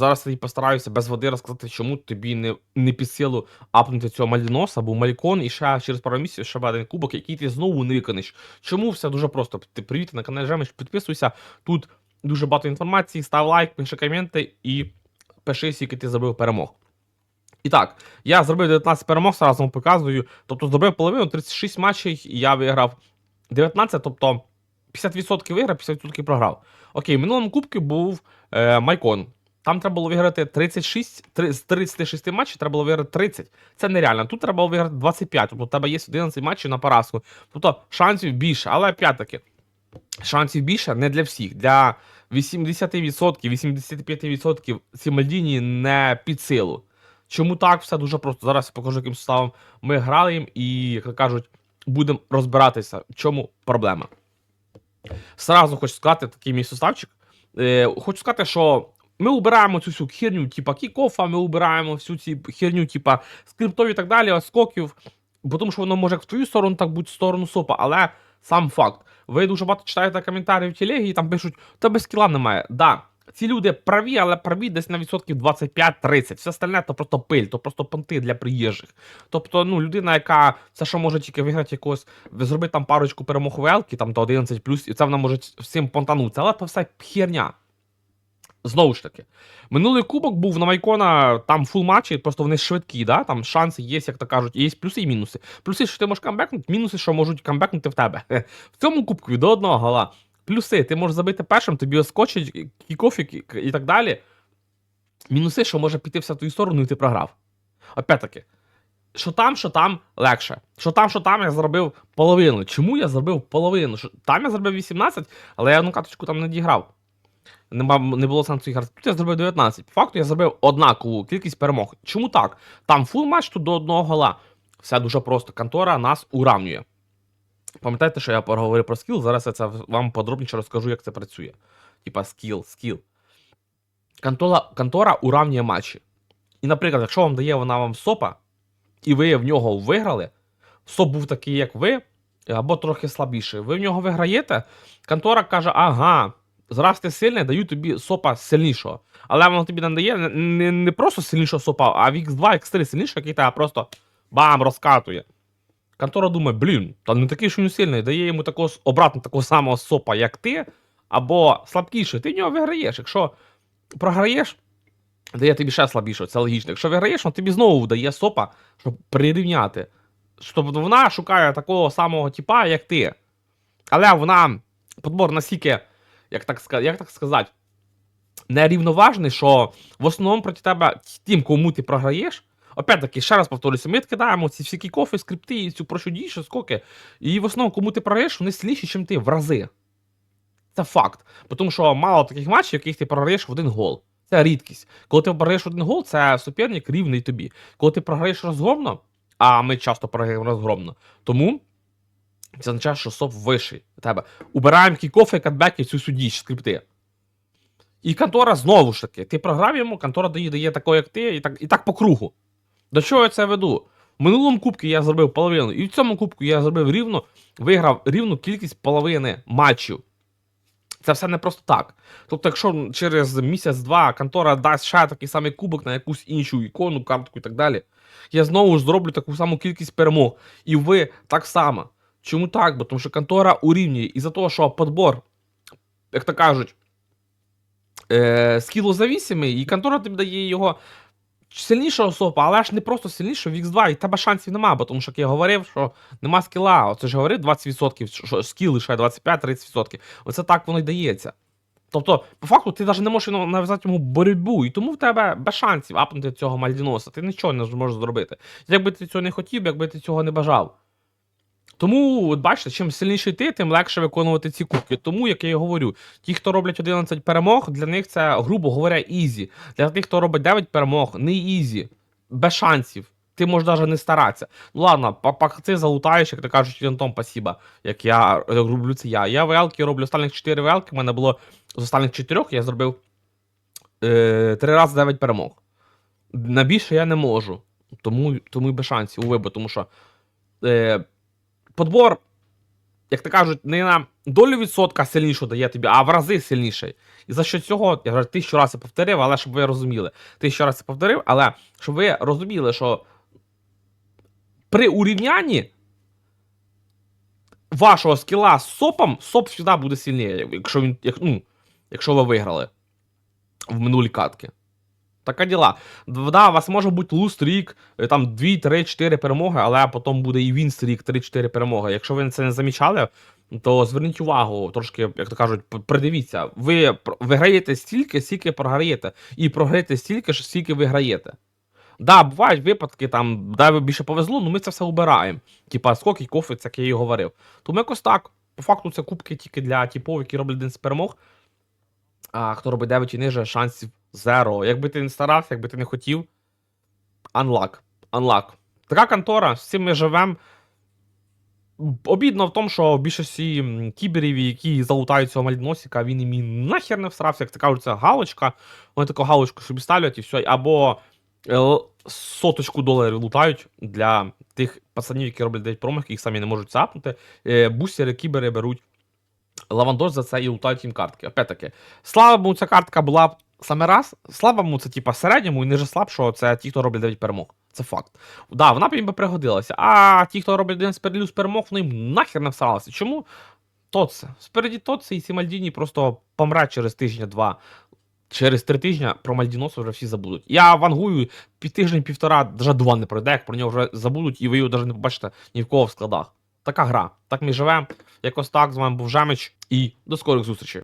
зараз я постараюся без води розказати, чому тобі не, не під силу апнути цього Мальдіноса або Малікон і ще через пару місяців ще один кубок, який ти знову не викониш. Чому все дуже просто? Ти привіт на канал Жемич, підписуйся. Тут дуже багато інформації, став лайк, пиши коменти і пиши, скільки ти зробив перемог. І так, я зробив 19 перемог, зараз вам показую. Тобто зробив половину, 36 матчів, і я виграв 19, тобто 50% виграв, 50% програв. Окей, в минулому кубці був е, Майкон. Там треба було виграти 36, три- з 36 матчів треба було виграти 30. Це нереально. Тут треба було виграти 25, тобто у тебе є 11 матчів на поразку. Тобто шансів більше, але опять-таки, шансів більше не для всіх. Для 80%, 85% ці Мальдіні не під силу. Чому так? Все дуже просто. Зараз я покажу, яким составом ми граємо, і, як кажуть, будемо розбиратися, в чому проблема. Сразу хочу сказати такий мій составчик. Е, хочу сказати, що ми убираємо цю всю херню, типа кікофа, ми убираємо всю цю херню, типа скриптов і так далі, скоків, бо тому що воно може в твою сторону, так бути в сторону сопа, але сам факт. Ви дуже багато читаєте коментарі в телегі і там пишуть, тебе скіла немає. Да, ці люди праві, але праві десь на відсотків 25-30. Все остальне то просто пиль, то просто понти для приїжджих. Тобто, ну, людина, яка все, що може тільки виграти якогось, зробити там парочку перемог велки, там до 11 і це вона може всім понтанутися, але це все херня. Знову ж таки, минулий кубок був на Майкона, там фул матчі, просто вони швидкі, да? там шанси є, як то кажуть, є плюси і мінуси. Плюси, що ти можеш камбекнути, мінуси, що можуть камбекнути в тебе. В цьому кубку до одного гола. Плюси, ти можеш забити першим, тобі оскочить кікофік і- так далі. Мінуси, що може піти все в твою сторону, і ти програв. Опять-таки, що там, що там легше. Що там, що там я зробив половину. Чому я зробив половину? Там я зробив 18, але я одну карточку там не діграв. Нема, не було сенсу іграти. Тут я зробив 19. По факту я зробив однакову кількість перемог. Чому так? Там фул матч тут до одного гола. Все дуже просто. Контора нас уравнює. Пам'ятаєте, що я поговорив про скіл, зараз я це вам подробніше розкажу, як це працює. Типа скіл, скіл. Контора, контора уравнює матчі. І, наприклад, якщо вам дає вона вам сопа, і ви в нього виграли, соп був такий, як ви, або трохи слабіший, ви в нього виграєте, контора каже, ага, зараз ти сильний, даю тобі сопа сильнішого. Але воно тобі не дає не, не, просто сильнішого сопа, а в X2, X3 сильнішого, який тебе просто бам, розкатує. Контора думає, блін, та не такий, що він сильний, дає йому такого обратно такого самого сопа, як ти, або слабкіший, ти в нього виграєш. Якщо програєш, дає тобі ще слабішого, це логічно. Якщо виграєш, він тобі знову дає сопа, щоб прирівняти. Тобто вона шукає такого самого типа, як ти. Але вона подбор настільки, як так, як так сказати, нерівноважний, що в основному проти тебе тим, кому ти програєш. Опять-таки, ще раз повторюся, ми кидаємо ці всі кікофи, скрипти і цю прощодійшу скоки. І в основному, кому ти програєш, вони сильніші, ніж ти в рази. Це факт. Тому що мало таких матчів, яких ти програєш в один гол. Це рідкість. Коли ти програєш один гол, це суперник рівний тобі. Коли ти програєш розгромно, а ми часто програємо розгромно, тому це означає, що соп вищий у тебе. Убираємо кікофи, катбеки, цю судді, скрипти. І контора знову ж таки, ти програв йому, контора дає, дає такого, як ти, і так, і так по кругу. До чого я це веду? В минулому кубку я зробив половину, і в цьому кубку я зробив рівно, виграв рівну кількість половини матчів. Це все не просто так. Тобто, якщо через місяць-два контора дасть ще такий самий кубок на якусь іншу ікону, картку і так далі, я знову ж зроблю таку саму кількість перемог. І ви так само. Чому так? Бо тому що контора урівнює. І за того, що подбор, як то кажуть, е, скілозавісимий, і контора тобі дає його сильнішого сопа, але ж не просто сильнішого в X2, і тебе шансів нема, бо тому що як я говорив, що нема скіла. Оце ж говорив 20%, що- що скіл лише 25-30%. Оце так воно й дається. Тобто, по факту, ти навіть не можеш нав'язати йому боротьбу, і тому в тебе без шансів апнути цього Мальдіноса. Ти нічого не зможеш зробити. Якби ти цього не хотів, якби ти цього не бажав. Тому, от бачите, чим сильніший ти, тим легше виконувати ці кубки. Тому, як я і говорю, ті, хто роблять 11 перемог, для них це, грубо говоря, ізі. Для тих, хто робить 9 перемог, не ізі. Без шансів. Ти можеш навіть не старатися. Ну ладно, пахти залутаєш, як то кажуть, Антон, спасіба. Як я роблю це я. Я велки роблю останніх 4 велки. У мене було з останніх 4 я зробив е, 3 рази 9 перемог. На більше я не можу. Тому, тому і без шансів у вибору, тому що е, подбор як то кажуть, не на долю відсотка сильнішу дає тобі, а в рази сильніший. І за що цього, я вже тисячу разів повторив, але щоб ви розуміли. Тисячу разів повторив, але щоб ви розуміли, що при урівнянні вашого скіла з сопом, соп завжди буде сильніше, якщо він. Як, ну, якщо ви виграли в минулі катки. Така діла. Да, у вас може бути лустрік, там 2, 3, 4 перемоги, але потім буде і вінстрік 3-4 перемоги. Якщо ви це не замічали, то зверніть увагу, трошки, як то кажуть, придивіться. Ви виграєте стільки, скільки програєте. І програєте стільки, скільки виграєте. Да, бувають випадки, там, де більше повезло, ну ми це все убираємо. Типа, скільки кофе, це як я і говорив. Тому якось так. По факту це кубки тільки для типов, які роблять 11 перемог. А хто робить 9 і ниже, шансів зеро. Якби ти не старався, якби ти не хотів. Unlock. Unlock. Така контора, з цим ми живемо. Обідно в тому, що в більшості кіберів, які залутають цього мальносика, він їм нахер не всрався, як це кажуть, це галочка. Вони таку галочку собі ставлять і все. Або е, соточку доларів лутають для тих пацанів, які роблять 9 промах, їх самі не можуть цапнути. Е, бустери, кібери беруть Лавандос за це і лутають їм картки. Опять-таки, слава йому, ця картка була б саме раз. Слава йому, це типа середньому і ниже слабшого, це ті, хто роблять 9 перемог. Це факт. Да, вона б їм би пригодилася. А ті, хто роблять 11 перелюз перемог, вони їм нахер не всралися. Чому? Тоце. Спереді Тоце і ці Мальдіні просто помре через тижня-два. Через три тижні про Мальдіносу вже всі забудуть. Я вангую під тиждень-півтора, навіть два не пройде, як про нього вже забудуть, і ви його навіть не побачите ні в кого в складах. Така гра. Так ми живемо. Якось так. З вами був Жемич і до скорих зустрічей.